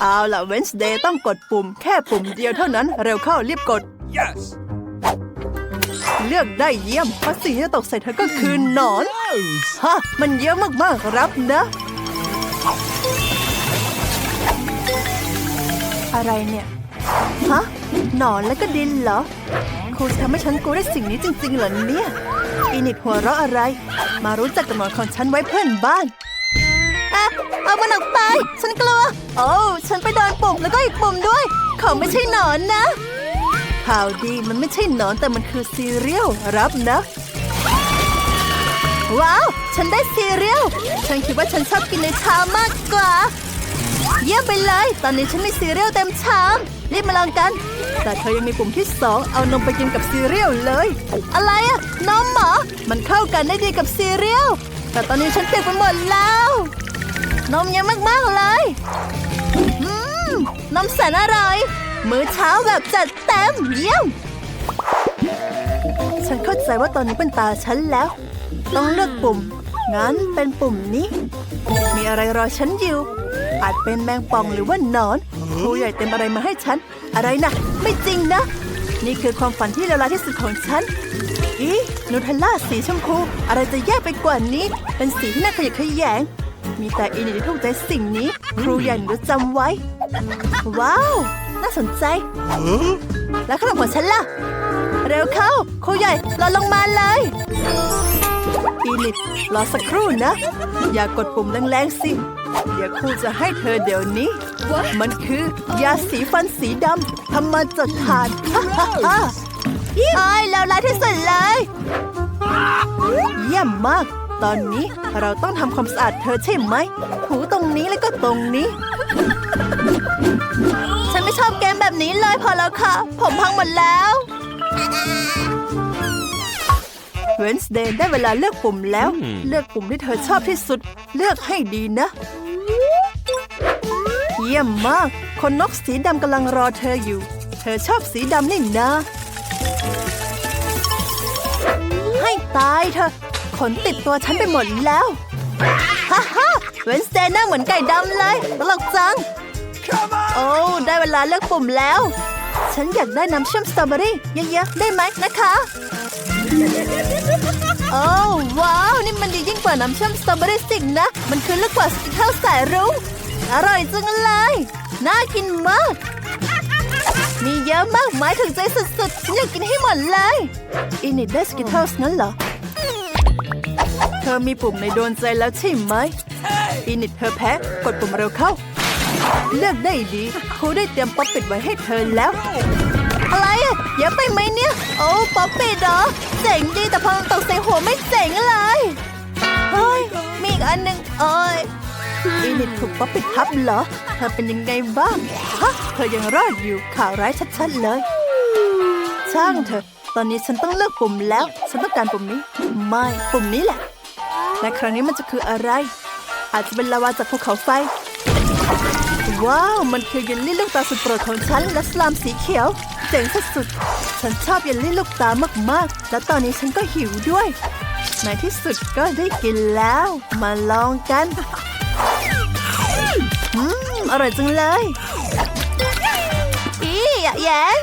เอาล่ะเวนส์เดย์ต้องกดปุ่ม แค่ปุ่มเดียวเท่านั้นเร็วเข้ารีบกด Yes! เลือกได้เยี่ยมเพราะสิ่งที่จะตกใส่เธอก็คือหนอน ฮะ มันเยอะมากๆรับนะ อะไรเนี่ย ฮะ หนอนแล้วก็ดินเหรอครูจะทำให้ฉันกลัวได้สิ่งนี้จริงๆเหรอเนี่ย อินิดหัวเราะอะไร มารู้จักกับหนอนของฉันไว้เพื่อนบ้าน อะเอามันออกไป ฉันกลัว โอ้ฉันไปโดนปุ่มแล้วก็อีกปุ่มด้วย เขาไม่ใช่หนอนนะ ข่าวดีมันไม่ใช่หนอนแต่มันคือซีเรียลรับนะ ว้าว ฉันได้ซีเรียลฉันคิดว่าฉันชอบกินในชามมากกว่า เยี่ยมไปเลย ตอนนี้ฉันมีซีเรียลเต็มชาม รีบมาลองกัน แต่เธอยังมีปุ่มที่สองเอานมไปกินกับซีเรียลเลย อะไรอะนมเหรอมันเข้ากันได้ดีกับซีเรียลแต่ตอนนี้ฉันเปียกไปหมดแล้ว นมเยอะมากๆเลยอืมนมแสนอร่อย มื้อเช้าแบบจัดเต็มเยี่ยม ฉันเข้าใจว่าตอนนี้เป็นตาฉันแล้ว ต้องเลือกปุ่ม งั้นเป็นปุ่มนี้ มีอะไรรอฉันอยู่ อาจเป็นแมงป่องหรือว่าหนอน ครูใหญ่เต็มอะไรมาให้ฉัน อะไรนะ ไม่จริงนะ นี่คือความฝันที่เลวร้ายที่สุดของฉันอีนูเทลล่าสีชมพู อะไรจะแย่ไปกว่านี้ เป็นสีที่น่าขยะแขยง มีแต่อินที่ถูกใจสิ่งนี้ ครูใหญ่หนูจำไว้ ว้าว น่าสนใจ แล้วขนมของฉันล่ะ เร็วเข้า ครูใหญ่รอลงมาเลยอีลิตรอสักครู่นะ อย่ากดปุ่มแรงๆสิ เดี๋ยวครูจะให้เธอเดี๋ยวนี้ มันคือยาสีฟันสีดำทำมาจากถ่านฮ่าฮ่าฮ่าไอ้แล้วร้ายที่สุดเลย เยี่ยมมาก ตอนนี้เราต้องทำความสะอาดเธอใช่ไหม ถูตรงนี้แล้วก็ตรงนี้ ฉันไม่ชอบเกมแบบนี้เลยพอแล้วค่ะ ผมพังหมดแล้วเวนส์เดย์ได้เวลาเลือกปุ่มแล้ว เลือกปุ่มที่เธอชอบที่สุด เลือกให้ดีนะ เยี่ยมมาก คนนกสีดำกำลังรอเธออยู่ เธอชอบสีดำนี่นะ ให้ตายเธอะ ขนติดตัวฉันไปหมดแล้ว ฮ่าฮ่าเวนส์เดย์หน้าเหมือนไก่ดำเลยตลกจัง Come on! โอ้ได้เวลาเลือกปุ่มแล้ว ฉันอยากได้น้ำเชื่อมสตรอเบอรี่เยอะๆได้ไหมนะคะ โอ้ว้าว นี่มันดียิ่งกว่าน้ำเชื่อมสตรอเบอรี่สิงนะ มันคือลูกกว่าสกิทเทิลสายรุ้งอร่อยจังเลย น่ากินมาก มีเยอะมากหมายถึงใจสุดๆ ฉันอยากกินให้หมดเลยอินิดได้สกิทเทิลนั้นเหรอเธอมีปุ่มในดวงใจแล้วใช่ไหมอินิดเธอแพ้ กดปุ่มเร็วเข้า เลือกได้ดีครูได้เตรียมป๊อปปิดไว้ให้เธอแล้ว อะไรอะเยอะไปไหมเนี่ย โอ้ป๊อปปิดเหรอ เจ๋งดีแต่พอมันตกใส่หัวไม่เจ๋งเลยเฮ้ยมีอีกอันหนึ่งเอ้ยอีนิดถูกป๊อปปิดทับเหรอ เธอเป็นยังไงบ้างฮะเธอยังรอดอยู่ข่าวร้ายชัดๆเลย ช่างเถอะตอนนี้ฉันต้องเลือกปุ่มแล้ว ฉันต้องการปุ่มนี้ ไม่ ปุ่มนี้แหละ และครั้งนี้มันจะคืออะไร อาจจะเป็นลาวาจากภูเขาไฟ ว้าว มันคือเยลลี่ลูกตาสุดโปรดของฉันและสลามสีเขียว เจ๋งสุดๆฉันชอบเยลลี่ลูกตามากๆ และตอนนี้ฉันก็หิวด้วย ในที่สุดก็ได้กินแล้ว มาลองกันอืมอร่อยจังเลยอีอย่าแยง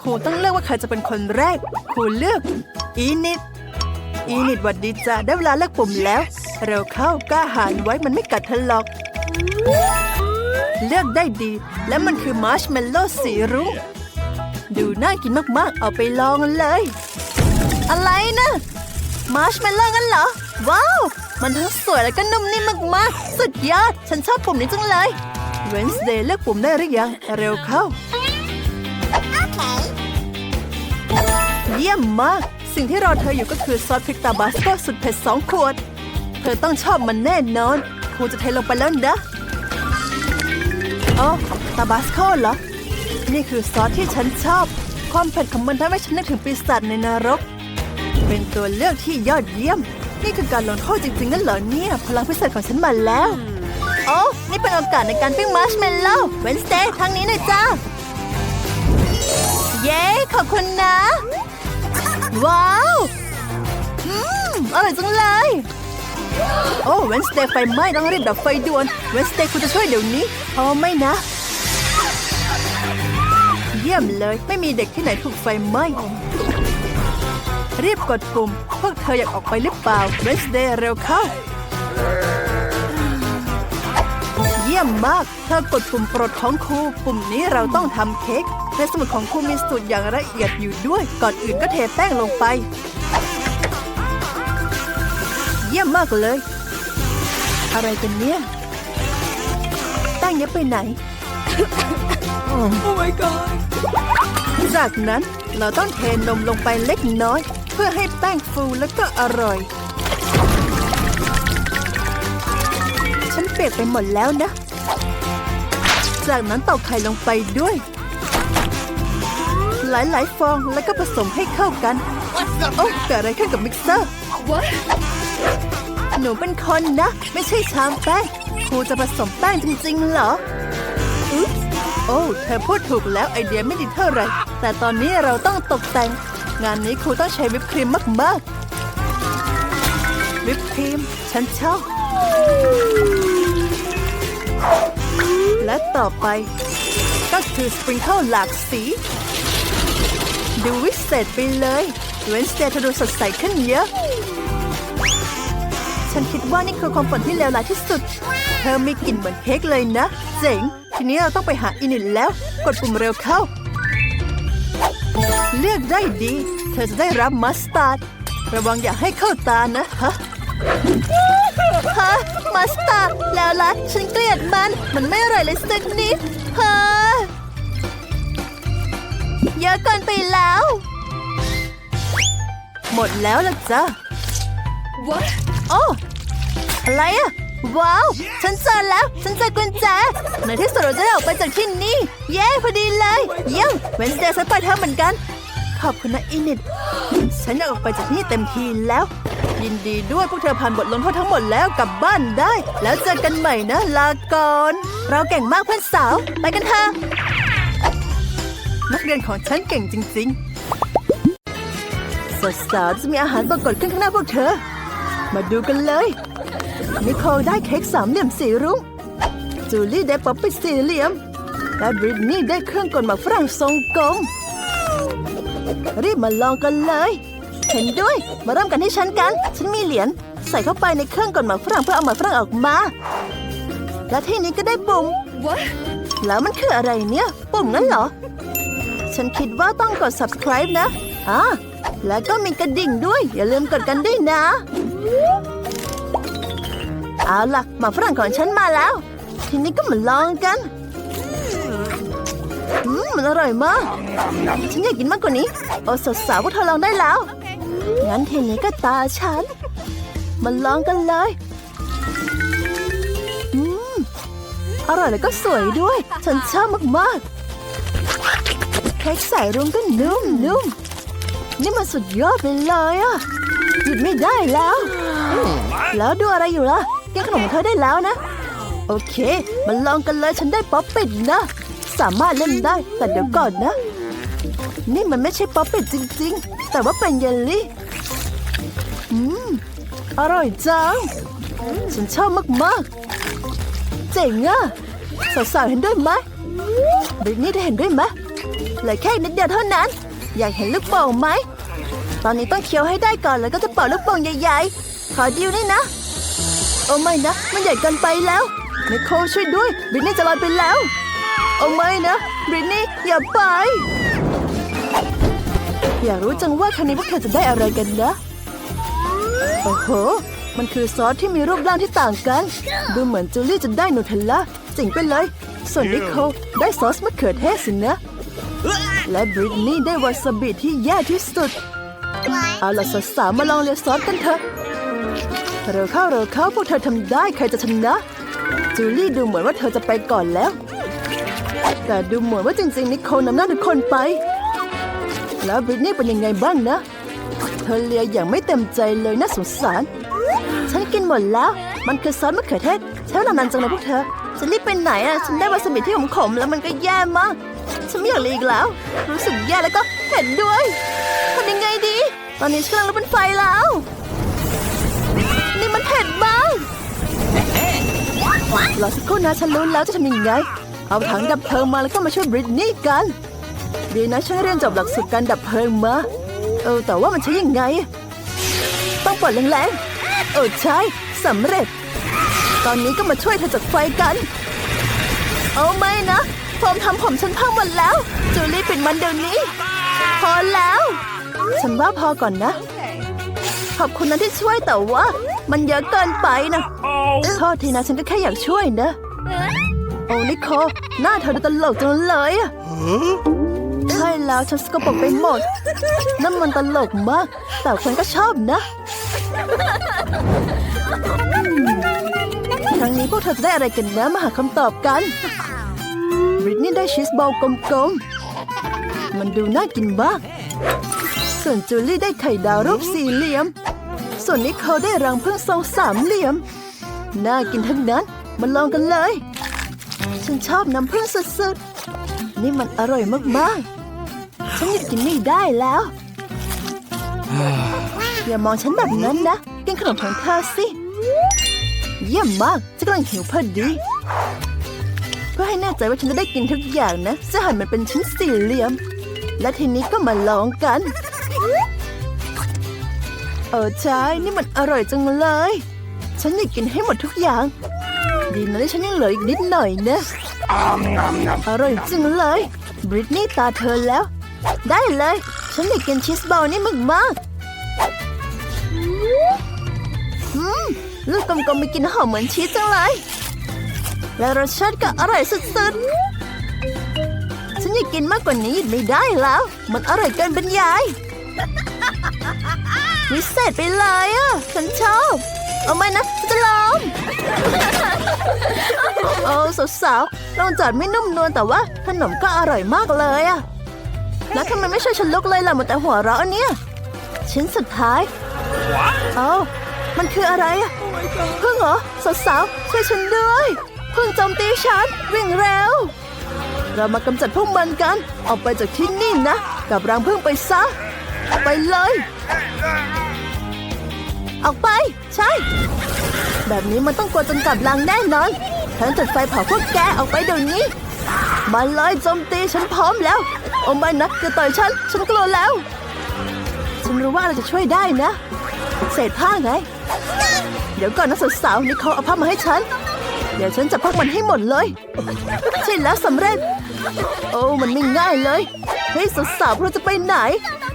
ครูต้องเลือกว่าใครจะเป็นคนแรกครูเลือกอีนิด อีนิดหวัดดีจ้ะได้เวลาเลือกปุ่มแล้ว เร็วเข้ากล้าหาญไว้มันไม่กัดเธอหรอก เลือกได้ดี และมันคือมาร์ชเมลโล่สีรุ้งดูน่ากินมากๆ เอาไปลองเลย อะไรนะมาร์ชเมลโล่งั้นเหรอ ว้าว มันทั้งสวยและก็นุ่มนิ่มมากๆ สุดยอด ฉันชอบปุ่มนี้จังเลยเวนส์เดย์เลือกปุ่มได้หรือยัง เร็วเข้า เยี่ยมมาก สิ่งที่รอเธออยู่ก็คือซอสพริกตาบาสโกสุดเผ็ดสองขวด เธอต้องชอบมันแน่นอนครูจะเทลงไปแล้วนะโอ้ตาบาสโกเหรอ นี่คือซอสที่ฉันชอบ ความเผ็ดของมันทำให้ฉันนึกถึงปีศาจในนรก เป็นตัวเลือกที่ยอดเยี่ยม นี่คือการลงโทษจริงๆนั่นเหรอเนี่ย พลังพิเศษของฉันมาแล้ว โอ้นี่เป็นโอกาสในการปิ้งมาร์ชเมลโล่เวนสเตย์ทางนี้หน่อยจ้า เย้ ขอบคุณนะ ว้าวอืมอร่อยจังเลย โอ้เวนสเตย์ไฟไหม้ต้องรีบดับไฟด่วนเวนสเตย์คุณจะช่วยเดี๋ยวนี้เพราะไม่นะ เยี่ยมเลยไม่มีเด็กที่ไหนถูกไฟไหม้รีบกดปุ่ม พวกเธออยากออกไปหรือเปล่าเวนสเดย์เร็วเข้า ยี่ยมมาก เธอกดปุ่มโปรดของครู ปุ่มนี้เราต้องทำเค้ก ในสมุดของครูมีสูตรอย่างละเอียดอยู่ด้วย ก่อนอื่นก็เทแป้งลงไป เยี่ยมมากเลย อะไรกันเนี่ย แป้งเย็บไปไหน Oh my god. จากนั้นเราต้องเทนมลงไปเล็กน้อย เพื่อให้แป้งฟูและก็อร่อย ฉันเปียกไปหมดแล้วนะ จากนั้นตอกไข่ลงไปด้วย หลาย ๆ ฟองแล้วก็ผสมให้เข้ากัน โอ้เกิดอะไรขึ้นกับมิกเซอร์ หนูเป็นคนนะ ไม่ใช่ชามแป้งครูจะผสมแป้งจริง ๆ เหรออุ๊โอ้เธอพูดถูกแล้วไอเดียไม่ดีเท่าไหร่ แต่ตอนนี้เราต้องตกแต่ง งานนี้ครูต้องใช้วิปครีมมาก ๆ วิปครีม ฉันชอบ ไป ก็คือสปริงเกิลหลากสี ดูวิเศษไปเลยเวนสเตย์เธอดูสดใสขึ้นเยอะ ฉันคิดว่านี่คือความฝันที่เลวร้ายที่สุด เธอมีกลิ่นเหมือนเค้กเลยนะ เจ๋ง ทีนี้เราต้องไปหาอินิตแล้ว กดปุ่มเร็วเข้า เลือกได้ดี เธอจะได้รับมัสตาร์ด ระวังอย่าให้เข้าตานะฮะ ฮะมัสตาร์ดแล้วล่ะฉันเกลียดมัน มันไม่อร่อยเลยสักนิดฮะเยอะเกินไปแล้ว หมดแล้วล่ะจ้ะ What? โอ้อะไรอะว้าว ฉันเจอแล้ว ฉันเจอกุญแจในที่สุดเราจะได้ออกไปจากที่นี่ เย้ พอดีเลย เยี่ยมเวนสเดย์ฉันไปเธอเหมือนกัน ขอบคุณนะอินิดฉันอยากออกไปจากที่นี่เต็มทีแล้ว ยินดีด้วยพวกเธอผ่านบทลงโทษทั้งหมดแล้วกลับบ้านได้ แล้วเจอกันใหม่นะลาก่อนเราเก่งมากเพื่อนสาว ไปกันเถอะนักเรียนของฉันเก่งจริง ๆสาวจะมีอาหารปรากฏขึ้นข้างหน้าพวกเธอ มาดูกันเลย นิโคลได้เค้กสามเหลี่ยมสีรุ้ง จูลี่ได้ป๊อปปี้สี่เหลี่ยม และบริตนี่ได้เครื่องกลหมากฝรั่งทรงกลม รีบมาลองกันเลย เห็นด้วย มาเริ่มกันที่ฉันกัน ฉันมีเหรียญใส่เข้าไปในเครื่องกลหมากฝรั่งเพื่อเอาหมากฝรั่งออกมา และที่นี้ก็ได้ปุ่ม What? แล้วมันคืออะไรเนี่ย ปุ่มนั้นเหรอ ฉันคิดว่าต้องกด subscribe นะอ่าแล้วก็มีกระดิ่งด้วย อย่าลืมกดกันด้วยนะ เอาล่ะหมาฝรั่งของฉันมาแล้ว ทีนี้ก็มาลองกัน อืมมันอร่อยมาก ฉันอยากกินมากกว่านี้ โอ้สาวพวกเธอลองได้แล้ว งั้นทีนี้ก็ตาฉัน มาลองกันเลย อืม อร่อยแล้วก็สวยด้วย ฉันชอบมากๆเค้กใส่รุ้งก็นุ่มนุ่มๆนี่มันสุดยอดไปเลยอะหยุดไม่ได้แล้ว แล้วดูอะไรอยู่ล่ะแกขนมเธอได้แล้วนะ โอเคมันลองกันเลยฉันได้ป๊อปเป็ดนะ สามารถเล่นได้ แต่เดี๋ยวก่อนนะ นี่มันไม่ใช่ป๊อปเป็ดจริง ๆ แต่ว่าเป็นเยลลี่ อืม อร่อยจัง ฉันชอบมากๆ เจ๋งอะสาวๆเห็นด้วยไหมบริตนี่ได้เห็นด้วยไหมเหลือแค่นิดเดียวเท่านั้น อยากเห็นลูกโป่งไหม ตอนนี้ต้องเคี้ยวให้ได้ก่อนแล้วก็จะเป่าลูกโป่งใหญ่ๆ ขอดิวนี่นะ โอ้ไม่นะ มันใหญ่เกินไปแล้วไมโครช่วยด้วย บริตนี่จะลอยไปแล้ว โอ้ไม่นะบริตนี่อย่าไป อยากรู้จังว่าครั้งนี้พวกเธอจะได้อะไรกันนะ โอ้โห มันคือซอสที่มีรูปร่างที่ต่างกัน ดูเหมือนจูลี่จะได้นูเทลล่าจริงไปเลย ส่วนนิโคได้ซอสมะเขือเทศสินะ และบริตนี่ได้วาซาบิที่แย่ที่สุด เอาล่ะสาวๆมาลองเลียซอสกันเถอะเร็วเข้าเร็วเข้าพวกเธอทำได้ใครจะชนะจูลี่ดูเหมือนว่าเธอจะไปก่อนแล้ว แต่ดูเหมือนว่าจริงๆ นิโคลนำหน้าทุกคนไป แล้วบริตนี่เป็นยังไงบ้างนะ เธอเลียอย่างไม่เต็มใจเลยน่าสงสาร ฉันกินหมดแล้ว มันคือซอสมะเขือเทศใช้เวลานานจังเลยพวกเธอ ฉันรีบไปไหนอะ ฉันได้วาซาบิที่ขมๆแล้วมันก็แย่มาก ฉันไม่อยากเลียอีกแล้ว รู้สึกแย่แล้วก็เผ็ดด้วยทำยังไงดี ตอนนี้ฉันกำลังลุกเป็นไฟแล้ว นี่มันเผ็ดมากรอสักครู่นะฉันรู้แล้วจะทำยังไง เอาถังดับเพลิงมาแล้วก็มาช่วยบริตนี่กัน ดีนะฉันเรียนจบหลักสูตรการดับเพลิงมาเออแต่ว่ามันใช้ยังไง ต้องเปิดแรงๆเออใช่สำเร็จ ตอนนี้ก็มาช่วยเธอจากไฟกัน เอาไม่นะผมทำผมฉันพังหมดแล้ว จูลี่ปิดมันเดี๋ยวนี้ พอแล้ว ฉันว่าพอก่อนนะ ขอบคุณนะที่ช่วยแต่ว่า มันเยอะเกินไปนะโทษทีนะฉันก็แค่อยากช่วยนะ โอ้นิโคหน้าเธอดูตลกจังเลยอะใช่แล้วฉันสกปรกไปหมด นั่นมันตลกมาก แต่คนก็ชอบนะครั้งนี้พวกเธอจะได้อะไรกันนะ มาหาคำตอบกันบริตนี่ได้ชีสบอลกลมๆ มันดูน่ากินมาก ส่วนจูลี่ได้ไข่ดาวรูปสี่เหลี่ยม ส่วนนิโคลได้รังผึ้งทรงสามเหลี่ยม น่ากินทั้งนั้น มาลองกันเลย ฉันชอบน้ำผึ้งสุดๆ นี่มันอร่อยมากๆ ฉันหยุดกินไม่ได้แล้ว อย่ามองฉันแบบนั้นนะ กินขนมของเธอสิ เยี่ยมมากฉันกำลังหิวพอดี เพื่อให้แน่ใจว่าฉันจะได้กินทุกอย่างนะจะหั่นมันเป็นชิ้นสี่เหลี่ยม และทีนี้ก็มาลองกันเออใช่ นี่มันอร่อยจังเลย ฉันอยากกินให้หมดทุกอย่าง ดีนะที่ฉันยังเหลืออีกนิดหน่อยนะอร่อยจริงเลย บริตนี่ตาเธอแล้ว ได้เลย ฉันอยากกินชีสบอลนี่มากมากๆอืมลูกกลมๆมีกลินหอมเหมือนชีสจังเลย และรสชาติก็อร่อยสุดๆ ฉันอยากกินมากกว่านี้ไม่ได้แล้ว มันอร่อยเกินบรรยายวิเศษไปเลยอะ ฉันชอบ เอาไหมนะจะลองโอ้สาวๆลองจัดไม่นุ่มนวลแต่ว่าขนมก็อร่อยมากเลยอะแล้วทำไมไม่ช่วยฉันลุกเลยล่ะหมดแต่หัวเราะเนี่ยชิ้นสุดท้ายเอ้ามันคืออะไรอะพึ่งเหรอสาวๆช่วยฉันด้วยพึ่งโจมตีฉันวิ่งเร็วเรามากำจัดพวกมันกัน ออกไปจากที่นี่นะ กับรังพึ่งไปซะ ไปเลย ออกไป ใช่ แบบนี้มันต้องกลัวจนกลับลังแน่นอนฉันจุดไฟเผาพวกแกออกไปเดี๋ยวนี้ มาเลยโจมตีฉันพร้อมแล้วโอ้ไม่นะจะต่อยฉัน ฉันกลัวแล้ว ฉันรู้ว่าเราจะช่วยได้นะ เศษผ้าไง เดี๋ยวก่อนนะสาวๆนี่เขาเอาผ้ามาให้ฉัน เดี๋ยวฉันจะพักมันให้หมดเลย ใช่แล้วสำเร็จ โอ้มันไม่ง่ายเลย เฮ้ยสาวๆเราจะไปไหน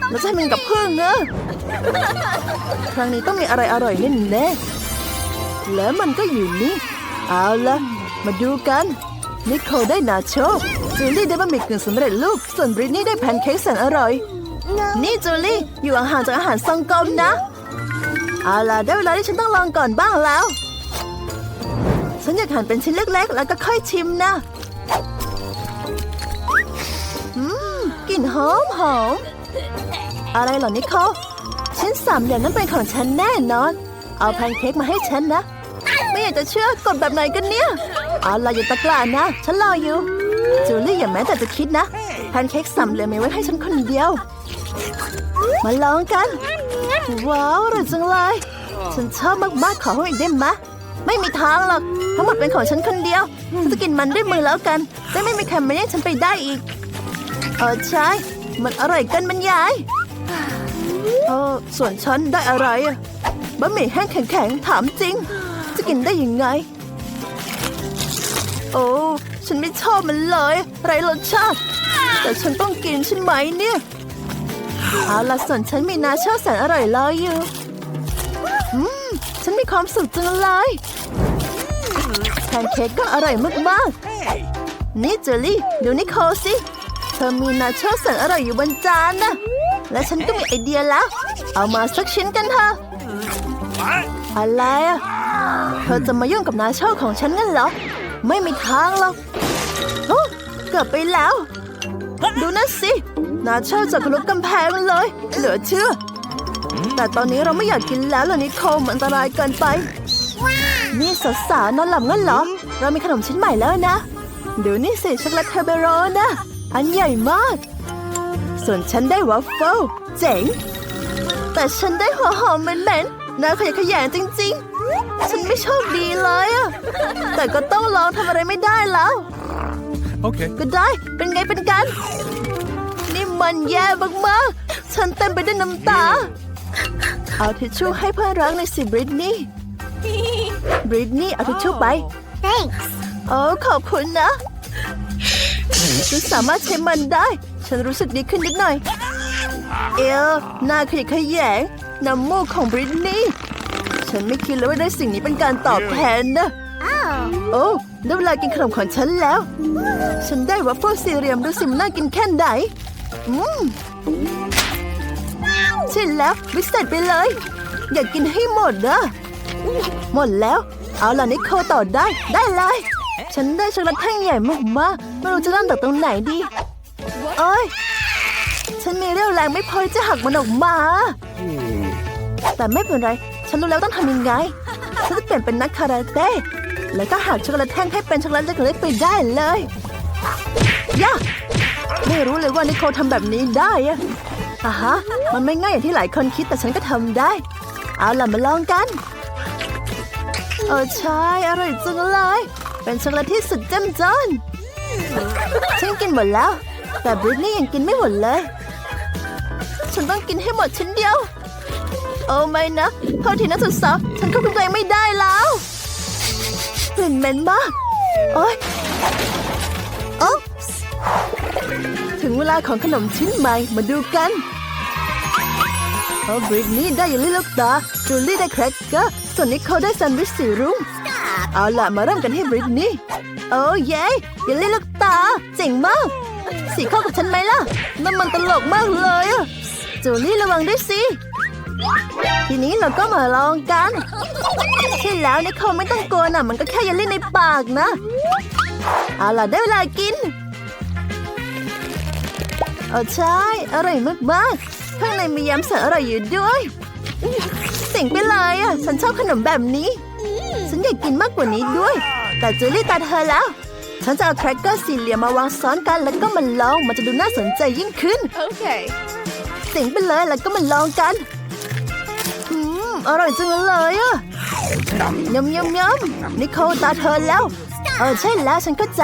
เราจะให้มันกับเพื่อนเนอะครั้งนี้ต้องมีอะไรอร่อยแน่แน่แล้วมันก็อยู่นี่ เอาละมาดูกัน นิโคลได้นาโชจูลี่ได้บะหมี่กึ่งสำเร็จรูปส่วนบริตนี่ได้แพนเค้กแสนอร่อย นี่จูลี่อยู่ห่างจากอาหารซองกลมนะ เอาล่ะได้เวลาที่ฉันต้องลองก่อนบ้างแล้ว ฉันอยากหั่นเป็นชิ้นเล็กๆ แล้วก็ค่อยชิมนะอืมกลิ่นหอมหอมอะไรเหรอนิโคลชิ้นสามเหลี่ยมนั้นเป็นของฉันแน่นอน เอาแพนเค้กมาให้ฉันนะ ไม่อยากจะเชื่อกดแบบไหนกันเนี่ย เอาล่ะอย่าตะกร้านะ ฉันรออยู่ จูลี่อย่าแม้แต่จะคิดนะแพนเค้กสามเหลี่ยมมีไว้ให้ฉันคนเดียว มาลองกัน ว้าวอร่อยจังเลย ฉันชอบมากๆขอให้อีกได้ไหมะไม่มีทางหรอก ทั้งหมดเป็นของฉันคนเดียวฉันจะกินมันด้วยมือแล้วกันจะไม่มีใครมาแย่งฉันไปได้อีก เออใช่มันอร่อยเกันบรรยายเออส่วนฉันได้อะไรอะบะหมี่แห้งแข็งๆถามจริง จะกินได้ยังไง โอ้ฉันไม่ชอบมันเลย ไรรสชาติ แต่ฉันต้องกินใช่ไหมเนี่ยเอาล่ะส่วนฉันมีนาเช่าแสนอร่อยรออยู่ อืม ฉันมีความสุขจังเลยแพ นเค้กก็อร่อยมากๆนี่เจอรี่ดูนิโคลสิ เธอมีนาโชแสนอร่อยอยู่บนจานนะ และฉันก็มีไอเดียแล้ว เอามาสักชิ้นกันเถอะอะไรอะเธอจะมายุ่งกับนาโชของฉันงั้นเหรอ ไม่มีทางหรอกโอ้เกือบไปแล้ว ดูนั่นสิ นาโชจะทะลุกำแพงเลย เหลือเชื่อ แต่ตอนนี้เราไม่อยากกินแล้วล่ะนิโคลมันอันตรายเกินไป นี่สาวๆนอนหลับงั้นเหรอ เรามีขนมชิ้นใหม่แล้วนะ ดูนี่สิช็อกโกแลตเทอร์เบโรนะ อันใหญ่มาก ส่วนฉันได้วัฟเฟิลเจ๋ง แต่ฉันได้หัวหอมเหม็นๆน่าขยะแขยงจริงฉันไม่โชคดีเลยอะแต่ก็ต้องลองทำอะไรไม่ได้แล้ว Okay. ก็ได้ เป็นไงเป็นกัน นี่มันแย่มากๆ ฉันเต็มไปด้วยน้ำตา เอาทิชชู่ให้เพื่อนรักในอยสิบริตนี่ บริตนี่เอาทิชชู่ไป Thanks. โอ้ขอบคุณนะ ฉันสามารถใช้มันได้ ฉันรู้สึกดีขึ้นนิดหน่อย เอลหน้าขยะแขยงน้ำมูกของบริตนี่ฉันไม่คิดเลยว่าได้สิ่งนี้เป็นการตอบแทนนะ Oh. โอ้ได้เวลากินขนมของฉันแล้ว ฉันได้วัฟเฟิลซีเรียมดูสิมนน่ากินแค่ไหน อืมใช่แล้ววิเศษไปเลย อยากกินให้หมดนะ หมดแล้ว เอาล่ะนิโคต่อได้ ได้เลย ฉันได้ช็อกโกแลตแท่งใหญ่มากมาไม่รู้จะเริ่มจากตรงไหนดีโอ้ยฉันมีเรี่ยวแรงไม่พอจะหักมันออกมา แต่ไม่เป็นไร ฉันรู้แล้วต้องทำยังไง ฉันจะเปลี่ยนเป็นนักคาราเต้ แล้วก็หักช็อกโกแลตแท่งให้เป็นช็อกโกแลตเล็กๆไปได้เลยย่าไม่รู้เลยว่านิโคลทำแบบนี้ได้อะอะฮะ มันไม่ง่ายอย่างที่หลายคนคิดแต่ฉันก็ทำได้ เอาล่ะมาลองกัน เออใช่ อร่อยจังเลย เป็นช็อกโกแลตที่สุดเจ้มจนฉันกินหมดแล้ว แต่บริตนี่ยังกินไม่หมดเลย ฉันต้องกินให้หมดชิ้นเดียว โอ้ไม่นะโทษทีนะสุดสาฉันควบคุมตัวเองไม่ได้แล้วกลิ่นเหม็นมากโอ๊ยโอ๊ถึงเวลาของขนมชิ้นใหม่มาดูกันโอ้บริตนี่ได้เยลลี่ลูกตาจูลี่ได้แครกเกอร์ ส่วนนิโคลได้แซนด์วิชสีรุ้งเอาล่ะมาเริ่มกันที่บริตนี่โอ้เย้เยลลี่ลูกตา เจ๋งมาก สีเข้ากับฉันไหมล่ะน้ำมันตลกมากเลยอะจูลี่ระวังด้วยสิ ทีนี้เราก็มาลองกัน ใช่แล้วนิโคลไม่ต้องกลัวนะมันก็แค่เยันเล่นในปากนะ เอาล่ะได้เวลากินเออใช่ อร่อยมากๆข้างในมียำเสริมอร่อยอยู่ด้วย เสิ่งไปเลยอะ ฉันชอบขนมแบบนี้ ฉันอยากกินมากกว่านี้ด้วย แต่จูลี่ตาเธอแล้ว ฉันจะเอาแครกเกอร์สี่เหลี่ยมมาวางซ้อนกัน แล้วก็มาลอง มันจะดูน่าสนใจยิ่งขึ้น Okay. เสียงไปเลยแล้วก็มาลองกันอืมอร่อยจังเลยอะยำยำยำนิโคลตาเธอแล้วเออใช่แล้วฉันเข้าใจ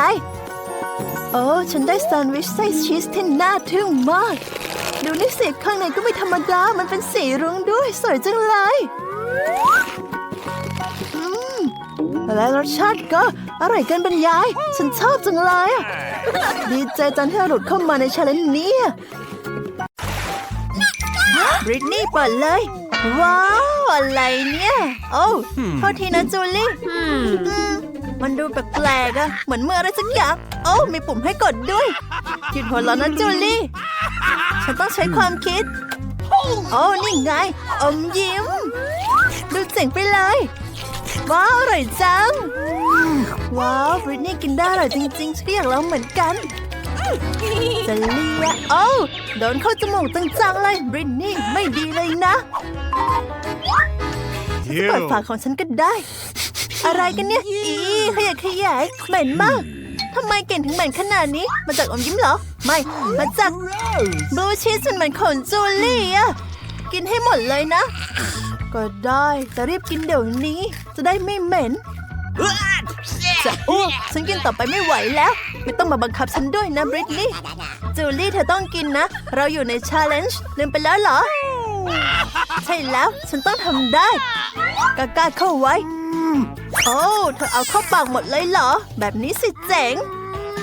โอ้ฉันได้แซนด์วิชไส้ชีสที่น่าทึ่งมาก ดูนี่สิข้างในก็ไม่ธรรมดา มันเป็นสีรุ้งด้วย สวยจังเลยและรสชาติก็อร่อยเกินบรรยาย ฉันชอบจังเลยดีใจจังที่เราหลุดเข้ามาในชาเลนจ์นี้บริตนี่เปิดเลย ว้าว อะไรเนี่ย โอ้โทษทีนะจูลี่มมันดูแปลกๆอะเหมือนเมื่ออะไรสักอย่าง โอ้ มีปุ่มให้กดด้วยหยุดหัวเราะนะจูลี่ ฉันต้องใช้ความคิด โอ้นี่ไง อมยิ้ม ดูเจ๋งไปเลย ว้าวอร่อยจัง ว้าวบริตนี่กินได้อร่อยจริงๆฉันก็อยากลองเหมือนกันจะเลียโอ้วโดนเข้าจมูกจังๆเลยบรินนี่ไม่ดีเลยนะเปิดฝาของฉันก็ได้ อะไรกันเนี่ย อีขยะแขยายเหม็นมาก ทำไมเก่งถึงเหม็นขนาดนี้ มาจากอมยิ้มเหรอ ไม่ มาจากบลูชีสมันเหมือนของจูลี่อะกินให้หมดเลยนะ ก็ได้แต่รีบกินเดี๋ยวนี้ จะได้ไม่เหม็นจะอ้วกฉันกินต่อไปไม่ไหวแล้ว ไม่ต้องมาบังคับฉันด้วยนะบริตนี่จูลี่เธอต้องกินนะ เราอยู่ในชาเลนจ์ลืมไปแล้วเหรอ ใช่แล้วฉันต้องทำได้กล้าเข้าไว้ โอ้ เธอเอาเข้าปากหมดเลยเหรอ แบบนี้สิเจ๋ง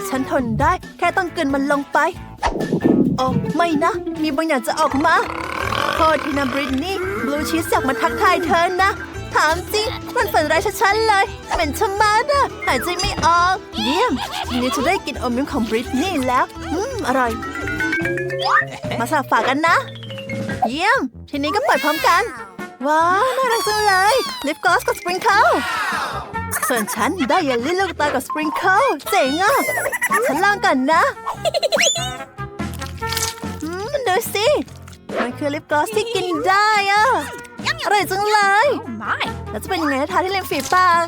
ฉันทนได้แค่ต้องกินมันลงไปโอ้ไม่นะ มีบางอย่างจะออกมาโทษทีนะบริตนี่บลูชีสอยากมาทักทายเธอนะ ถามจริง มันฝันร้ายชัดๆเลยเหม็นชะมัดอะหายใจไม่ออก เยี่ยมทีนี้จะได้กินอมยิ้มของบริตนี่แล้ว อืม อร่อย มาสลับฝากกันนะ เยี่ยม ทีนี้ก็เปิดพร้อมกัน ว้าวน่ารักจังเลยลิปกลอสกับสปริงเกิลส่วนฉันได้เยลลี่ลูกตากับสปริงเกิลเจ๋งอะ ฉันลองก่อนนะอืมดูสิมันคือลิปกลอสที่กินได้อะอร่อยจังเลยแล้วจะเป็นยังไงถ้าทาที่ริมฝีปาก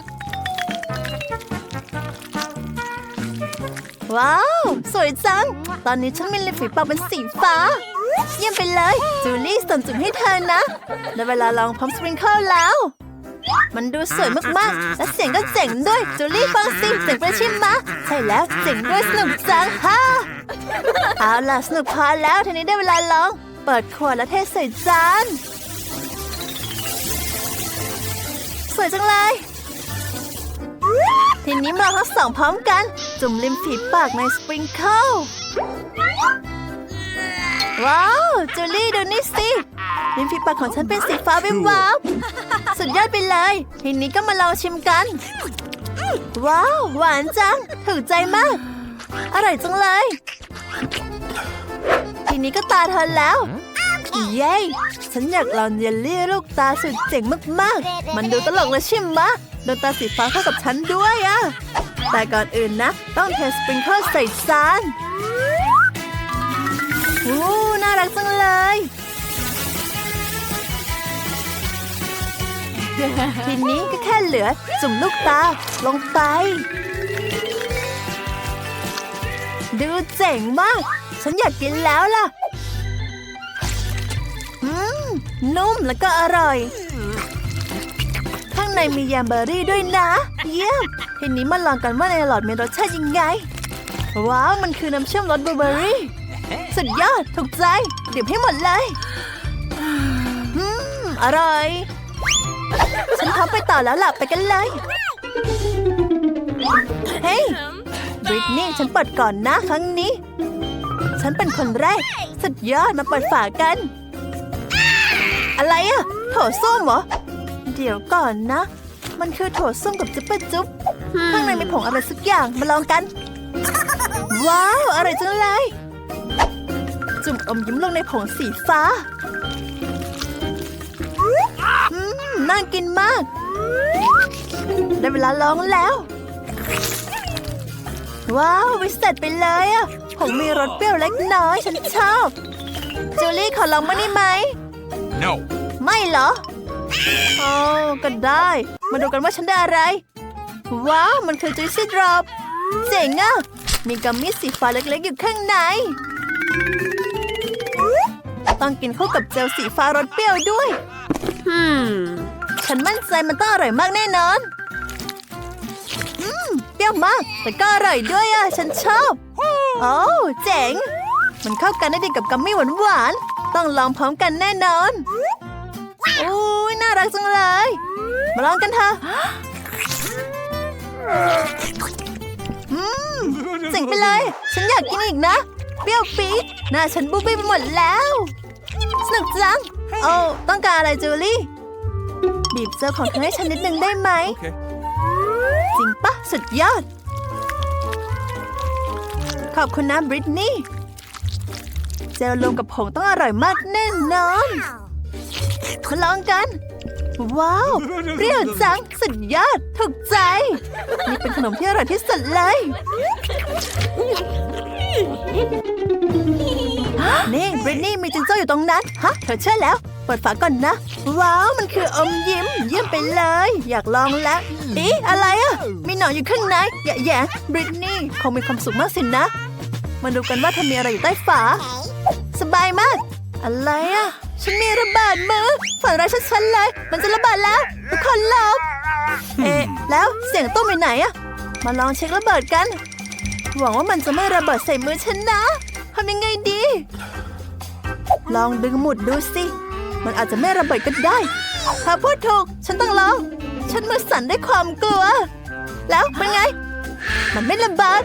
ว้าว สวยจัง ตอนนี้ฉันมีริมฝีปากเป็นสีฟ้า เยี่ยมไปเลย จูลี่ส่งจุ่มให้เธอนะได้เวลาลองพร้อมสปริงเกิลแล้ว มันดูสวยมากๆ และเสียงก็เจ๋งด้วย จูลี่ฟังสิเจ๋งไปใช่ไหมะใช่แล้วเจ๋งด้วยสนุกจังฮ่าเอาล่ะสนุกพอแล้วทีนี้ได้เวลาลอง เปิดขวดและเทใส่จานสวยจังเลยทีนี้มาทั้งสองพร้อมกัน จุ่มริมฝีปากในสปริงเกิล ว้าว จูลี่ดูนี่สิริมฝีปากของฉันเป็นสีฟ้าวิบวับสุดยอดไปเลยทีนี้ก็มาลองชิมกัน ว้าว หวานจัง ถูกใจมาก อร่อยจังเลย ทีนี้ก็ตาเธอแล้ว เย้ ฉันอยากลองเยลลี่ลูกตาสุดเจ๋งมากๆ มันดูตลกเลยใช่ไหมะดวงตาสีฟ้าเข้ากับฉันด้วยอะแต่ก่อนอื่นนะ ต้องเทสปริงเกิลใส่จานโอ้ น่ารักจังเลย ทีนี้ก็แค่เหลือจุ่มลูกตาลงไป ดูเจ๋งมาก ฉันอยากกินแล้วล่ะอืมนุ่มแล้วก็อร่อย ข้างในมีแยมเบอร์รี่ด้วยนะ เยี่ยมทีนี้มาลองกันว่าในหลอดมีรสชาติยังไง ว้าว มันคือน้ำเชื่อมรสบลูเบอร์รี่ สุดยอดถูกใจดื่มให้หมดเลย อืม อร่อย ฉันพร้อมไปต่อแล้วล่ะ ไปกันเลย เฮ้ยบริตนี่ฉันเปิดก่อนนะครั้งนี้ ฉันเป็นคนแรก สุดยอดมาเปิดฝากัน อะไรอะโถส้มเหรอ เดี๋ยวก่อนนะ มันคือโถส้มกับจุ๊บปจุ๊บข้างในมีผงอะไรสักอย่างมาลองกัน ว้าว อร่อยจังเลย จุ่มอมยิ้มลงในผงสีฟ้าอืมน่ากินมาก ได้เวลาลองแล้ว ว้าววิเศษไปเลยอะผมมีรสเปรี้ยวเล็กน้อย ฉันชอบ จูลี่ขอลองมาได้ไหม No. ไม่เหรอโอ้ก็ได้ มาดูกันว่าฉันได้อะไร ว้าว มันคือจุยซี่ดรอปเจ๋งอะ มีกัมมี่สีฟ้าเล็กๆอยู่ข้างใน ต้องกินคู่กับเจลสีฟ้ารสเปรี้ยวด้วย Hmm. ฉันมั่นใจมันต้องอร่อยมากแน่นอน อืม เปรี้ยวมาก แต่ก็อร่อยด้วยอะ ฉันชอบ โอ้เจ๋ง มันเข้ากันได้ดีกับกัมมี่หวานๆต้องลองพร้อมกันแน่นอนอุ้ยน่ารักจังเลย มาลองกันเถอะอืมเจ๋งไปเลย ฉันอยากกินอีกนะ เปรี้ยวปี๊ดหน้าฉันบุบบี้ไปหมดแล้ว สนุกจัง โอ้ต้องการอะไรจูลี่ บีบเจลของเธอให้ฉันนิดนึงได้ไหม Okay. จริงปะสุดยอด ขอบคุณนะบริตนี่ เจลรวมกับผงต้องอร่อยมากแน่นอนมาลองกัน ว้าวเปรี้ยวจังสุดยอดถูกใจ นี่เป็นขนมที่อร่อยที่สุดเลย นี่บริตนี่มีจิงโจ้อยู่ตรงนั้น ฮะ เธอเชื่อแล้ว เปิดฝาก่อนนะ ว้าว มันคืออมยิ้ม เยี่ยมไปเลย อยากลองแล้วอีอะไรอะมีหนอนอยู่ข้างในอย่าแย่บริตนี่คงมีความสุขมากสินะ มาดูกันว่าเธอมีอะไรอยู่ใต้ฝา สบายมาก อะไรอะ ฉันมีระเบิดมือฝันร้ายชัดๆเลย มันจะระเบิดแล้ว ทุกคนหลบเอ๊ะแล้วเสียงตุ้มไปไหนอะมาลองเช็คระเบิดกัน หวังว่ามันจะไม่ระเบิดใส่มือฉันนะทำยังไงดี ลองดึงหมุดดูสิมันอาจจะไม่ระเบิดก็ได้ถ้าพูดถูก ฉันต้องลอง ฉันมือสั่นด้วยความกลัว แล้วเป็นไง มันไม่ระเบิด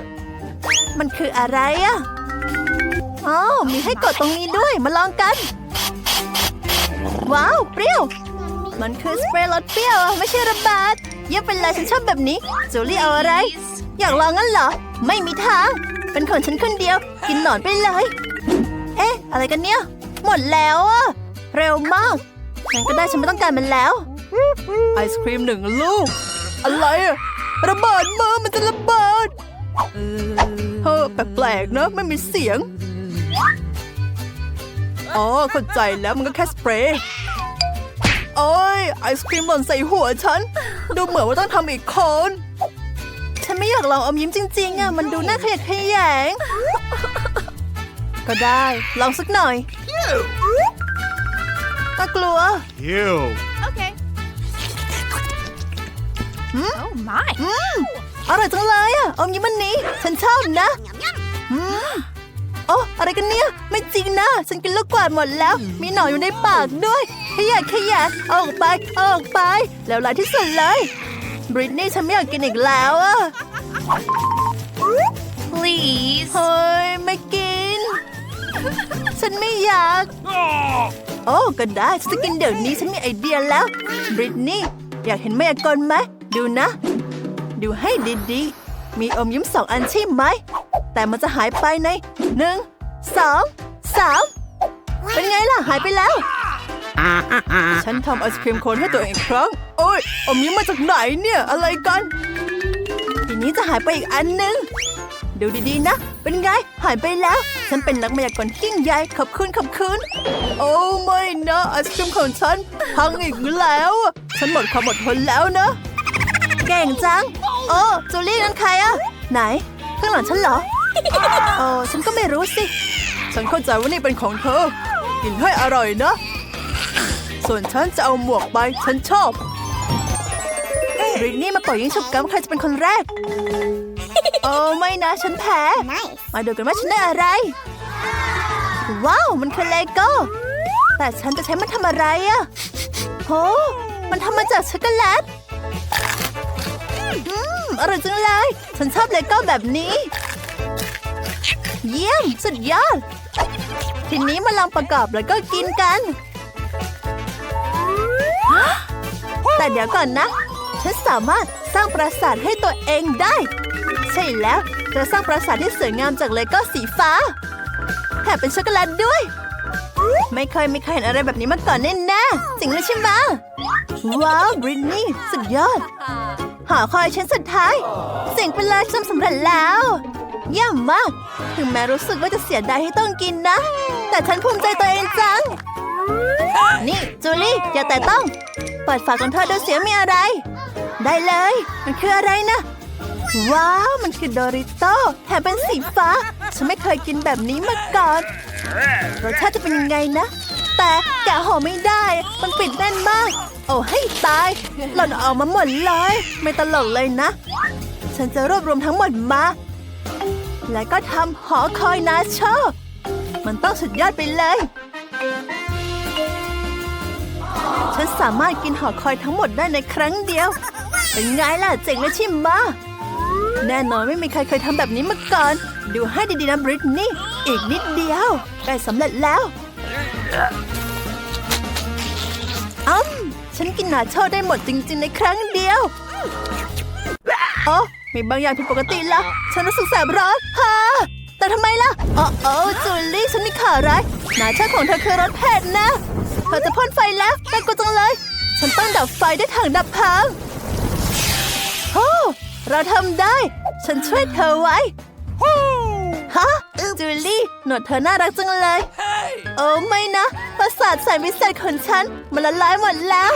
มันคืออะไรอะอ๋อมีให้กดตรงนี้ด้วยมาลองกัน ว้าว เปรี้ยว มันคือสเปรย์รสเปรี้ยวอะไม่ใช่ระเบิดเยี่ยมไปเลยฉันชอบแบบนี้จูลี่เอาอะไร อยากลองงั้นเหรอ ไม่มีทาง เป็นของฉันคนเดียว กินหนอนไปเลย เอ๊ะ อะไรกันเนี่ย หมดแล้วอะเร็วมากงั้นก็ได้ฉันไม่ต้องการมันแล้ว ไอศครีมหนึ่งลูก อะไรอะระเบิดมือมันจะระเบิดเฮ้อแปลกๆเนอะไม่มีเสียง อ๋อเข้าใจแล้วมันก็แค่สเปรย์ โอ้ยไอศครีมหล่นใส่หัวฉัน ดูเหมือนว่าต้องทำอีกคน ฉันไม่อยากลองอมยิ้มจริงๆอะมันดูน่าขยะแขยง ก็ได้ลองสักหน่อยก็กลัว Ew. Okay. Oh my. อร่อยจังเลยอะอมยิ้มมันนี้ ฉันชอบนะอืมโอ้อะไรกันเนี่ย ไม่จริงนะ ฉันกินลูกกวาดหมดแล้ว มีหนอนอยู่ในปากด้วย ขยะขยะเอาออกไปเอาออกไป แล้วร้ายที่สุดเลยบริตนี่ฉันไม่อยากกินอีกแล้วอะ Please. เฮ้ยไม่กิน ฉันไม่อยาก โอ้ก็ได้ฉันจะกินเดี๋ยวนี้ฉันมีไอเดียแล้วบริตนี่อยากเห็นมายากลไหมดูนะ ดูให้ดีๆ มีอมยิ้มสองอันใช่ไหม แต่มันจะหายไปในหนึ่งสองสามเป็นไงล่ะ หายไปแล้ว ฉันทำไอศครีมโคนให้ตัวเองครั้ง โอ้ยอมยิ้มาจากไหนเนี่ย อะไรกัน ทีนี้จะหายไปอีกอันหนึ่งดูดีๆนะ เป็นไง หายไปแล้ว ฉันเป็นนักมายากลที่ยิ่งใหญ่ขอบคุณขอบคุณโอ้ไม่นะไอศครีมของฉันพังอีกแล้ว ฉันหมดความอดทนแล้วนะ เก่งจัง โอ้จูลี่นั่นใครอะไหน ข้างหลังฉันเหรอเออฉันก็ไม่รู้สิ ฉันเข้าใจว่านี่เป็นของเธอ กินให้อร่อยนะ ส่วนฉันจะเอาหมวกไป ฉันชอบ บริตนี่มาปล่อยยิงฉุบกันว่าใครจะเป็นคนแรก โอ้ไม่นะ ฉันแพ้ มาดูกันว่าฉันได้อะไร ว้าว มันคือเลโก้ แต่ฉันจะใช้มันทำอะไรอะโห มันทำมาจากช็อกโกแลตอืมอร่อยจังเลย ฉันชอบเลโก้แบบนี้ เยี่ยม สุดยอด ทีนี้มาลองประกอบแล้วก็กินกัน แต่เดี๋ยวก่อนนะ ฉันสามารถสร้างปราสาทให้ตัวเองได้ ใช่แล้วจะสร้างปราสาทที่สวยงามจากเลโก้สีฟ้าแถมเป็นช็อกโกแลตด้วย ไม่เคยไม่เคยเห็นอะไรแบบนี้มาก่อนแน่ๆจริงเลยใช่ไหมว้าวบริตนี่สุดยอด หอคอยชิ้นสุดท้ายสิ่งเป็นเลยทำสำเร็จแล้วเยี่ยมมาก ถึงแม้รู้สึกว่าจะเสียดายที่ต้องกินนะ แต่ฉันภูมิใจตัวเองจัง นี่ จูลี่อย่าแต่ต้องเปิดฝาของเธอดูเสียมีอะไร ได้เลย มันคืออะไรนะ ว้าว มันคือโดริโต้แถมเป็นสีฟ้า ฉันไม่เคยกินแบบนี้มาก่อนรสชาติจะเป็นยังไงนะ แต่แกะห่อไม่ได้ มันปิดแน่นมาก โอ้ให้ตาย หล่นออกมาหมดเลย ไม่ตลกเลยนะ ฉันจะรวบรวมทั้งหมดมา แล้วก็ทำหอคอยนาโชมันต้องสุดยอดไปเลย นสามารถกินหอคอยทั้งหมดได้ในครั้งเดียว เป็นไงล่ะเจ๋งเลยช่ไหมะแน่นอนไม่มีใครเคยทำแบบนี้มาก่อน ดูให้ดีๆนะบริตนี่ อีกนิดเดียวใกล้สำเร็จแล้วอ้ำฉันกินนาโชได้หมดจริง ๆ ในครั้งเดียวโอ้มีบางอย่างผิดปกติละฉันรู้สึกแสบร้อนฮะแต่ทำไมล่ะอ๋อจูลี่ฉันมีข่าวร้ายนาโชของเธอคือรสเผ็ดนะ เธอจะพ่นไฟแล้วน่ากลัวจังเลย ฉันต้องดับไฟด้วยถังดับเพลิงโอ้เราทำได้ ฉันช่วยเธอไว้ฮะจูลี่หนวดเธอน่ารักจังเลย โอ้ไม่นะประสาทแสนพิเศษของฉัน มันละลายหมดแล้ว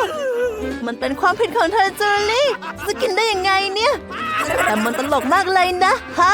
มันเป็นความผิดของเธอจูลี่ จะกินได้ยังไงเนี่ย แต่มันตลกมากเลยนะฮะ